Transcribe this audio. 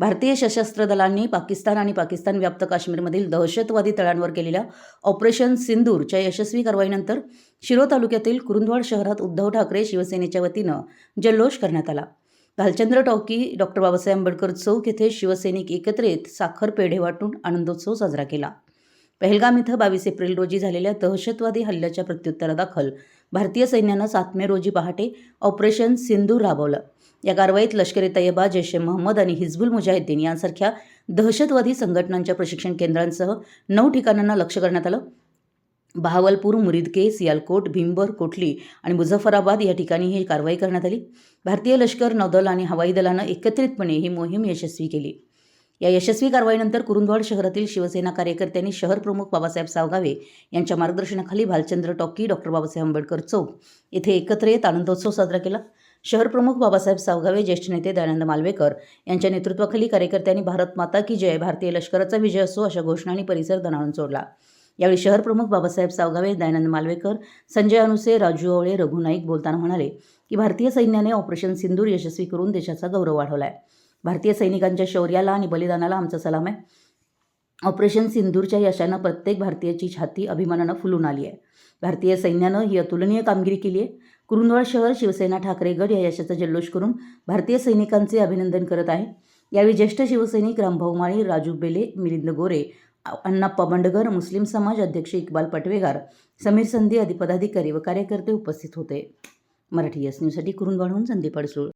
भारतीय सशस्त्र दलांनी पाकिस्तान आणि पाकिस्तान व्याप्त काश्मीरमधील दहशतवादी तळांवर केलेल्या ऑपरेशन सिंदूरच्या यशस्वी कारवाईनंतर शिरो तालुक्यातील कुरुंदवाड शहरात उद्धव ठाकरे शिवसेनेच्या वतीनं जल्लोष करण्यात आला. भालचंद्र टॉकी डॉक्टर बाबासाहेब आंबेडकर चौक येथे शिवसैनिक एकत्र येत साखर पेढे वाटून आनंदोत्सव साजरा केला. पहलगाम इथं बावीस एप्रिल रोजी झालेल्या दहशतवादी हल्ल्याच्या प्रत्युत्तरादाखल भारतीय सैन्यानं सात मे रोजी पहाटे ऑपरेशन सिंधू राबवलं. या कारवाईत लष्कर ए तय्यबा जैश ए मोहम्मद आणि हिजबुल मुजाहिद्दीन यांसारख्या दहशतवादी संघटनांच्या प्रशिक्षण केंद्रांसह नऊ ठिकाणांना लक्ष करण्यात आलं. बहावलपूर मुरीदके सियालकोट भीमबर कोटली आणि मुझफ्फराबाद या ठिकाणी ही कारवाई करण्यात आली. भारतीय लष्कर नौदल आणि हवाई दलानं एकत्रितपणे ही मोहीम यशस्वी केली. या यशस्वी कारवाईनंतर कुरुंदवाड शहरातील शिवसेना कार्यकर्त्यांनी शहर प्रमुख बाबासाहेब सावगावे यांच्या मार्गदर्शनाखाली भालचंद्र टॉकी डॉक्टर बाबासाहेब आंबेडकर चौक येथे एकत्र येत आनंदोत्सव साजरा केला. शहर प्रमुख बाबासाहेब सावगावे ज्येष्ठ नेते दयानंद मालवेकर यांच्या नेतृत्वाखाली कार्यकर्त्यांनी भारत माता की जय भारतीय लष्कराचा विजय असो अशा घोषणांनी परिसर दणाणून सोडला. यावेळी शहर प्रमुख बाबासाहेब सावगावे दयानंद मालवेकर संजय अनुसे राजू आवळे रघु नाईक बोलताना म्हणाले की भारतीय सैन्याने ऑपरेशन सिंदूर यशस्वी करून देशाचा गौरव वाढवला आहे भारतीय सैनिकांच्या शौर्याला आणि बलिदानाला आमचा सलाम आहे. ऑपरेशन सिंदूरच्या यशानं प्रत्येक भारतीयाची छाती अभिमानानं फुलून आली आहे. भारतीय सैन्यानं ही अतुलनीय कामगिरी केली आहे. कुरुंदवाड शहर शिवसेना ठाकरेगड या यशाचा जल्लोष करून भारतीय सैनिकांचे अभिनंदन करत आहे. यावेळी ज्येष्ठ शिवसैनिक रामभाऊ माळी राजू बेले मिलिंद गोरे अण्णाप्पा बंडगर मुस्लिम समाज अध्यक्ष इक्बाल पटवेगार समीर संधी आदी पदाधिकारी व कार्यकर्ते उपस्थित होते. मराठी एस न्यूजसाठी कुरुंदवाडहून संदीप अडसूळ.